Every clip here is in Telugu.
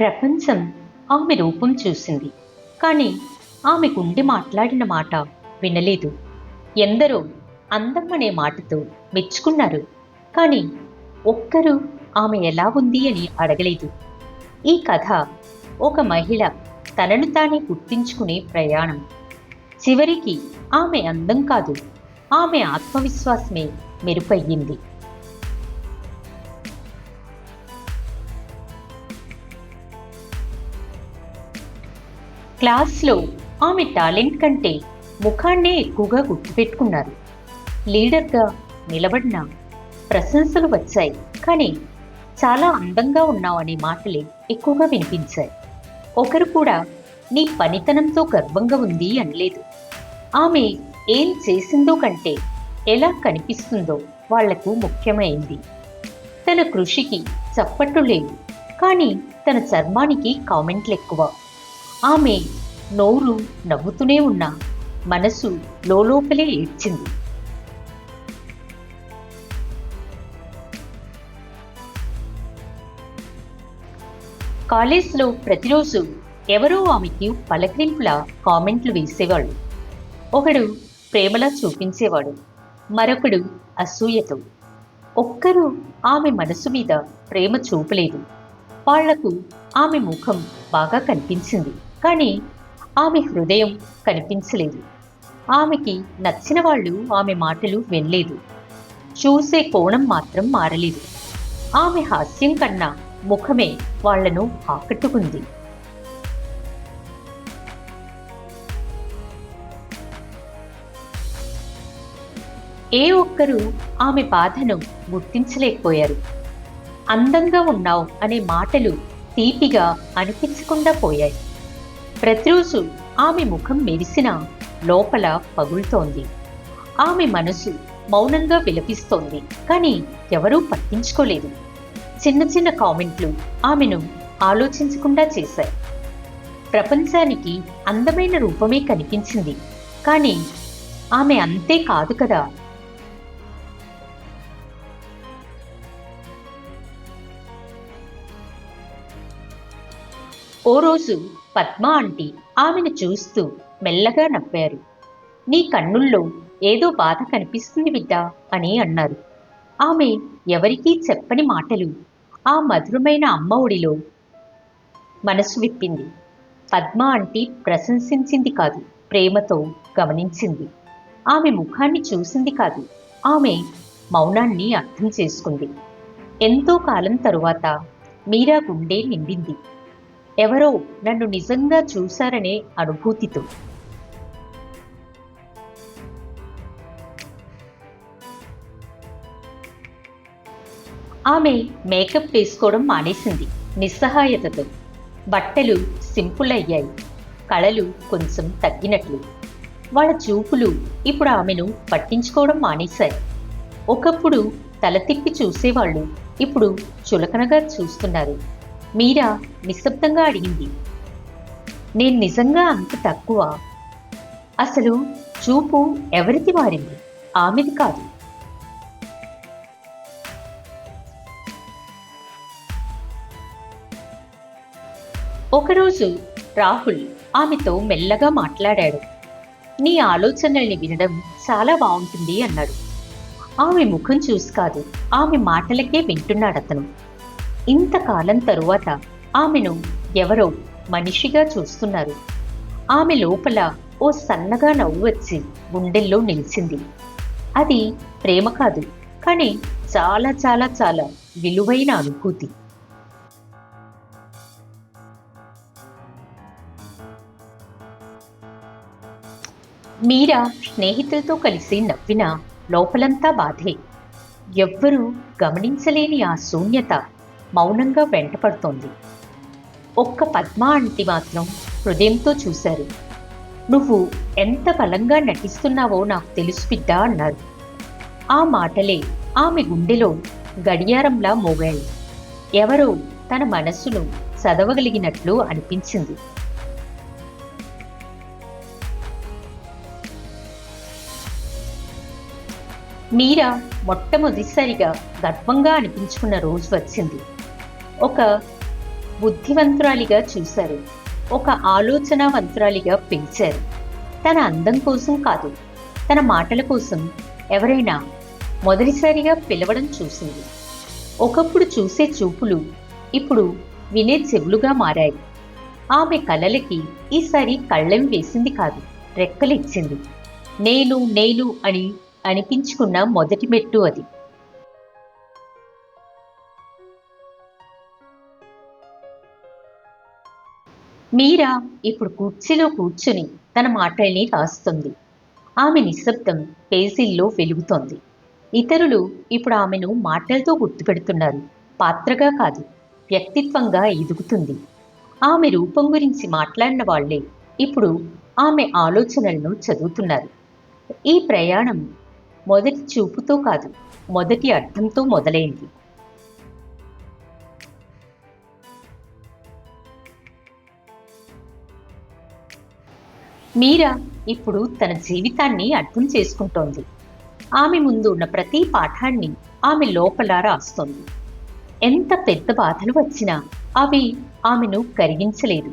ప్రపంచం ఆమె రూపం చూసింది. కానీ ఆమె గుండె మాట్లాడిన మాట వినలేదు. ఎందరో అందం అనే మాటతో మెచ్చుకున్నారు. కానీ ఒక్కరూ ఆమె ఎలా ఉంది అని అడగలేదు. ఈ కథ ఒక మహిళ తనను తానే గుర్తించుకునే ప్రయాణం. చివరికి ఆమె అందం కాదు ఆమె ఆత్మవిశ్వాసమే మెరుపయ్యింది. క్లాస్లో ఆమె టాలెంట్ కంటే ముఖాన్నే ఎక్కువగా గుర్తుపెట్టుకున్నారు. లీడర్గా నిలబడిన ప్రశంసలు వచ్చాయి. కానీ చాలా అందంగా ఉన్నావు అనే మాటలే ఎక్కువగా వినిపించాయి. ఒకరు కూడా నీ పనితనంతో గర్వంగా ఉంది అనలేదు. ఆమె ఏం చేసిందో కంటే ఎలా కనిపిస్తుందో వాళ్ళకు ముఖ్యమైంది. తన కృషికి చప్పట్లు లేవు. కానీ తన చర్మానికి కామెంట్లు ఎక్కువ. ఆమె నోరు నవ్వుతూనే ఉన్న. మనసు లోపలే ఏడ్చింది. కాలేజ్లో ప్రతిరోజు ఎవరో ఆమెకి పలకరింపుల కామెంట్లు వేసేవాడు ఒకడు ప్రేమలా చూపించేవాడు. మరొకడు అసూయతో. ఒక్కరూ ఆమె మనసు మీద ప్రేమ చూపలేదు. వాళ్ళకు ఆమె ముఖం బాగా కనిపించింది. కానీ ఆమె హృదయం కనిపించలేదు. ఆమెకి నచ్చిన వాళ్ళు ఆమె మాటలు వినలేదు. చూసే కోణం మాత్రం మారలేదు. ఆమె హాస్యం కన్నా ముఖమే వాళ్ళను ఆకట్టుకుంది. ఏ ఒక్కరూ ఆమె బాధను గుర్తించలేకపోయారు. అందంగా ఉన్నావు అనే మాటలు తీపిగా అనిపించకుండా పోయాయి. ప్రతిరోజు ఆమె ముఖం మెరిసిన లోపల పగులుతోంది. ఆమె మనసు మౌనంగా విలపిస్తోంది కానీ ఎవరూ పట్టించుకోలేదు. చిన్న చిన్న కామెంట్లు ఆమెను ఆలోచించకుండా చేశాయి. ప్రపంచానికి అందమైన రూపమే కనిపించింది కానీ ఆమె అంతే కాదు కదా. ఓ రోజు పద్మ ఆంటీ ఆమెను చూస్తూ మెల్లగా నవ్వారు. నీ కన్నుల్లో ఏదో బాధ కనిపిస్తుంది బిడ్డ అని అన్నారు. ఆమె ఎవరికీ చెప్పని మాటలు ఆ మధురమైన అమ్మ ఒడిలో మనసు విప్పింది. పద్మ ఆంటీ ప్రశంసించింది కాదు ప్రేమతో గమనించింది. ఆమె ముఖాన్ని చూసింది కాదు ఆమె మౌనాన్ని అర్థం చేసుకుంది. ఎంతో కాలం తరువాత మీరా గుండె నిండింది. ఎవరో నన్ను నిజంగా చూశారనే అనుభూతితో. ఆమె మేకప్ వేసుకోవడం మానేసింది నిస్సహాయతతో. బట్టలు సింపుల్ అయ్యాయి. కళలు కొంచెం తగ్గినట్లు. వాళ్ళ చూపులు ఇప్పుడు ఆమెను పట్టించుకోవడం మానేశాయి. ఒకప్పుడు తల తిప్పి చూసేవాళ్ళు ఇప్పుడు చులకనగా చూస్తున్నారు. మీరా నిశ్శబ్దంగా అడిగింది. నేను నిజంగా అంత తక్కువ? అసలు చూపు ఎవరిది వారింది? ఆమెది కాదు. ఒకరోజు రాహుల్ ఆమెతో మెల్లగా మాట్లాడాడు. నీ ఆలోచనల్ని వినడం చాలా బాగుంటుంది అన్నాడు. ఆమె ముఖం చూసి కాదు ఆమె మాటలకే వింటున్నాడు అతను ఇంతకాలం తరువాత ఆమెను ఎవరో మనిషిగా చూస్తున్నారు. ఆమె లోపల ఓ సన్నగా నవ్వు వచ్చి గుండెల్లో నిలిచింది. అది ప్రేమ కాదు కానీ చాలా చాలా చాలా విలువైన అనుభూతి. మీరా స్నేహితులతో కలిసి నవ్విన లోపలంతా బాధే. ఎవ్వరూ గమనించలేని ఆ శూన్యత. మౌనంగా వెంటపడుతోంది. ఒక్క పద్మ అంటి మాత్రం హృదయంతో చూశారు. నువ్వు ఎంత బలంగా నటిస్తున్నావో నాకు తెలుసు బిడ్డా అన్నారు. ఆ మాటలే ఆమె గుండెలో గడియారంలా మోగాయి. ఎవరో తన మనస్సును చదవగలిగినట్లు అనిపించింది. మీరా మొట్టమొదటిసారిగా గర్వంగా అనిపించుకున్న రోజు వచ్చింది. ఒక బుద్ధివంతురాలిగా చూశారు. ఒక ఆలోచనవంతురాలిగా పెంచారు తన అందం కోసం కాదు తన మాటల కోసం ఎవరైనా మొదటిసారిగా పిలవడం చూసింది. ఒకప్పుడు చూసే చూపులు ఇప్పుడు వినే చెవులుగా మారాయి. ఆమె కలలకి ఈసారి కళ్ళెం వేసింది కాదు రెక్కలిచ్చింది. నేను నేను అని అనిపించుకున్న మొదటి మెట్టు అది. మీరా ఇప్పుడు కుర్చీలో కూర్చుని తన మాటల్ని రాస్తుంది. ఆమె నిశ్శబ్దం పేజీల్లో వెలుగుతోంది. ఇతరులు ఇప్పుడు ఆమెను మాటలతో గుర్తుపెడుతున్నారు. పాత్రగా కాదు వ్యక్తిత్వంగా ఎదుగుతుంది. ఆమె రూపం గురించి మాట్లాడిన వాళ్ళే ఇప్పుడు ఆమె ఆలోచనలను చదువుతున్నారు. ఈ ప్రయాణం మొదటి చూపుతో కాదు మొదటి అర్థంతో మొదలైంది. మీరా ఇప్పుడు తన జీవితాన్ని అర్థం చేసుకుంటోంది. ఆమె ముందు ఉన్న ప్రతి పాఠాన్ని ఆమె లోపల రాస్తోంది. ఎంత పెద్ద బాధలు వచ్చినా అవి ఆమెను కరిగించలేదు.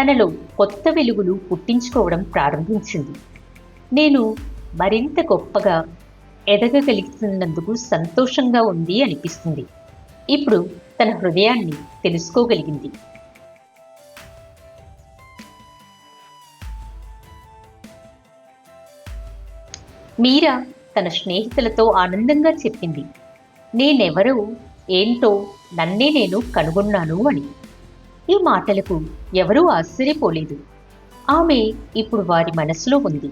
తనలో కొత్త వెలుగులు పుట్టించుకోవడం ప్రారంభించింది. నేను మరింత గొప్పగా ఎదగగలుగుతున్నందుకు సంతోషంగా ఉంది అనిపిస్తుంది. ఇప్పుడు తన హృదయాన్ని తెలుసుకోగలిగింది. మీరా తన స్నేహితులతో ఆనందంగా చెప్పింది. నేనెవరో ఏంటో నన్నే నేను కనుగొన్నాను అని. ఈ మాటలకు ఎవరూ ఆశ్చర్యపోలేదు. ఆమె ఇప్పుడు వారి మనసులో ఉంది.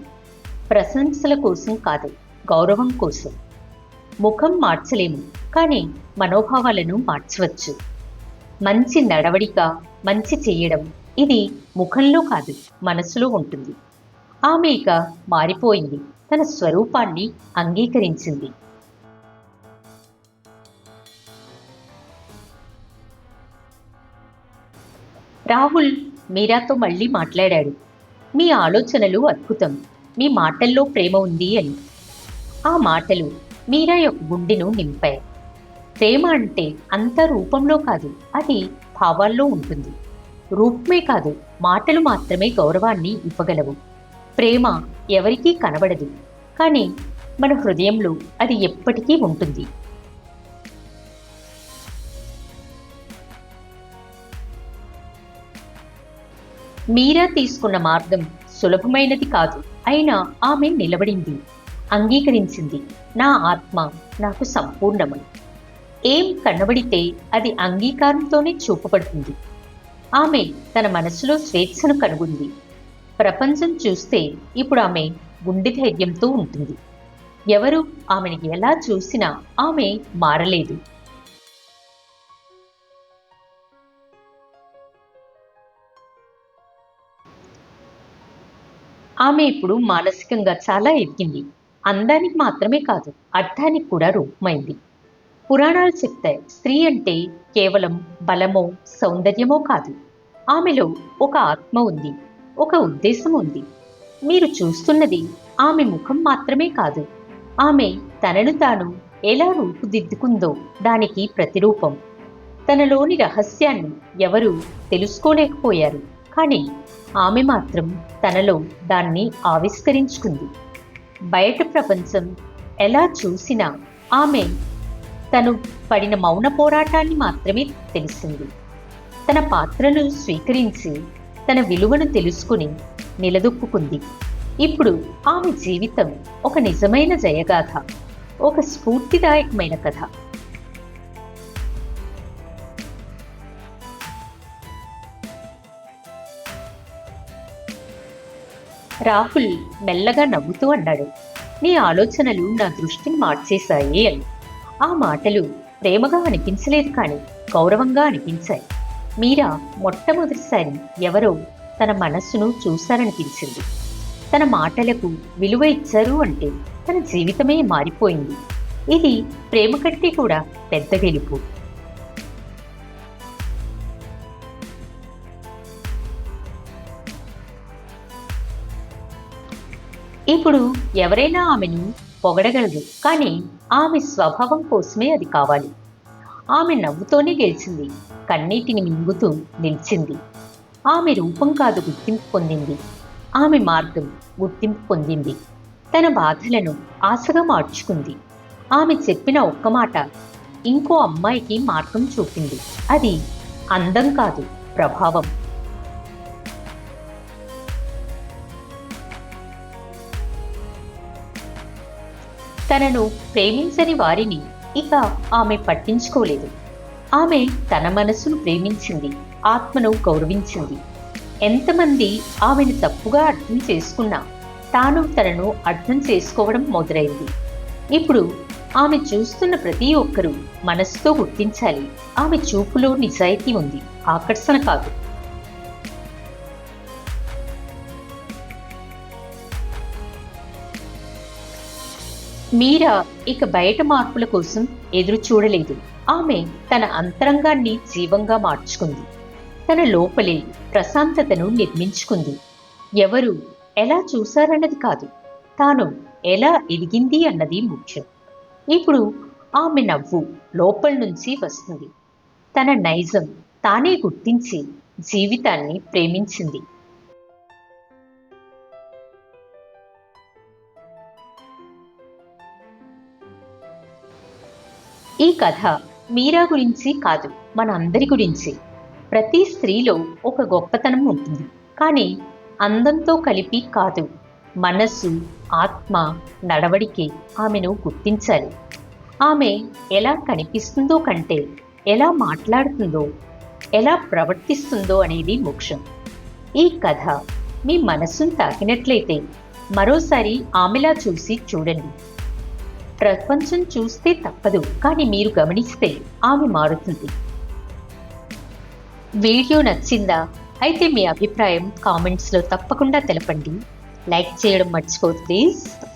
ప్రశంసల కోసం కాదు గౌరవం కోసం. ముఖం మార్చలేము కానీ మనోభావాలను మార్చవచ్చు. మంచి నడవడిక మంచి చేయడం ఇది ముఖంలో కాదు మనసులో ఉంటుంది. ఆమె ఇక మారిపోయింది. తన స్వరూపాన్ని అంగీకరించింది. రాహుల్ మీరాతో మళ్ళీ మాట్లాడాడు. మీ ఆలోచనలు అద్భుతం. మీ మాటల్లో ప్రేమ ఉంది అని. ఆ మాటలు మీరా యొక్క గుండెను నింపాయి. ప్రేమ అంటే అంత రూపంలో కాదు అది భావాల్లో ఉంటుంది. రూపమే కాదు మాటలు మాత్రమే గౌరవాన్ని ఇవ్వగలవు. ప్రేమ ఎవరికీ కనబడదు. కానీ మన హృదయంలో అది ఎప్పటికీ ఉంటుంది. మీరా తీసుకున్న మార్గం సులభమైనది కాదు. అయినా ఆమె నిలబడింది. అంగీకరించింది. నా ఆత్మ నాకు సంపూర్ణమని ఏం కనబడితే అది అంగీకారంతోనే చూపబడుతుంది. ఆమె తన మనసులో స్వేచ్ఛను కనుగొంది. ప్రపంచం చూస్తే ఇప్పుడు ఆమె గుండె ధైర్యంతో ఉంటుంది. ఎవరు ఆమెను ఎలా చూసినా ఆమె మారలేదు. ఆమె ఇప్పుడు మానసికంగా చాలా ఎదిగింది అందానికి మాత్రమే కాదు అర్థానికి కూడా రూపమైంది. పురాణాలు చెప్తాయి స్త్రీ అంటే కేవలం బలమో సౌందర్యమో కాదు. ఆమెలో ఒక ఆత్మ ఉంది. ఒక ఉద్దేశం ఉంది. మీరు చూస్తున్నది ఆమె ముఖం మాత్రమే కాదు. ఆమె తనను తాను ఎలా రూపుదిద్దుకుందో దానికి ప్రతిరూపం. తనలోని రహస్యాన్ని ఎవరూ తెలుసుకోలేకపోయారు. కానీ ఆమె మాత్రం తనలో దాన్ని ఆవిష్కరించుకుంది. బయట ప్రపంచం ఎలా చూసినా ఆమె తను పడిన మౌన పోరాటాన్ని మాత్రమే తెలిసింది తన పాత్రను స్వీకరించి తన విలువను తెలుసుకుని నిలదొక్కుంది ఇప్పుడు ఆమె జీవితం ఒక నిజమైన జయగాథ ఒక స్ఫూర్తిదాయకమైన కథ. రాహుల్ మెల్లగా నవ్వుతూ అన్నాడు నీ ఆలోచనలు నా దృష్టిని మార్చేశాయి అని. ఆ మాటలు ప్రేమగా అనిపించలేదు కానీ గౌరవంగా అనిపించాయి. మీరా మొట్టమొదటిసారి ఎవరో తన మనస్సును చూశారనిపించింది. తన మాటలకు విలువ ఇచ్చారు అంటే తన జీవితమే మారిపోయింది. ఇది ప్రేమ కంటే కూడా పెద్ద గెలుపు. ఇప్పుడు ఎవరైనా ఆమెను పొగడగలరు కానీ ఆమె స్వభావం కోసమే అది కావాలి. ఆమె నవ్వుతోనే గెలిచింది. కన్నీటిని మింగుతూ నిలిచింది. ఆమె రూపం కాదు గుర్తింపు పొందింది. ఆమె మార్గం గుర్తింపు పొందింది. తన బాధలను ఆశగా మార్చుకుంది. ఆమె చెప్పిన ఒక్క మాట ఇంకో అమ్మాయికి మార్గం చూపింది. అది అందం కాదు ప్రభావం. తనను ప్రేమించని వారిని ఇక ఆమె పట్టించుకోలేదు. ఆమె తన మనసును ప్రేమించింది ఆత్మను గౌరవించింది. ఎంతమంది ఆమెను తప్పుగా అర్థం చేసుకున్నా తాను తనను అర్థం చేసుకోవడం మొదలైంది. ఇప్పుడు ఆమె చూస్తున్న ప్రతి ఒక్కరూ మనసుతో గుర్తించాలి. ఆమె చూపులో నిజాయితీ ఉంది. ఆకర్షణ కాదు. మీరా ఇక బయట మార్పుల కోసం ఎదురు చూడలేదు. ఆమె తన అంతరంగాన్ని జీవంగా మార్చుకుంది. తన లోపలే ప్రశాంతతను నిర్మించుకుంది. ఎవరు ఎలా చూశారన్నది కాదు. తాను ఎలా ఎదిగింది అన్నది ముఖ్యం. ఇప్పుడు ఆమె నవ్వు లోపల నుంచి వస్తుంది. తన నైజం తానే గుర్తించి జీవితాన్ని ప్రేమించింది. ఈ కథ మీరా గురించి కాదు మన అందరి గురించి. ప్రతి స్త్రీలో ఒక గొప్పతనం ఉంటుంది. కానీ అందంతో కలిపి కాదు మనస్సు ఆత్మ నడవడికే ఆమెను గుర్తించాలి. ఆమె ఎలా కనిపిస్తుందో కంటే ఎలా మాట్లాడుతుందో ఎలా ప్రవర్తిస్తుందో అనేది ముఖ్యం ఈ కథ మీ మనస్సును తాకినట్లయితే మరోసారి ఆమెలా చూసి చూడండి. ప్రపంచం చూస్తే తప్పదు కానీ మీరు గమనిస్తే ఆమె మారుతుంది. వీడియో నచ్చిందా? అయితే మీ అభిప్రాయం కామెంట్స్లో తప్పకుండా తెలపండి. లైక్ చేయడం మర్చిపోదు ప్లీజ్.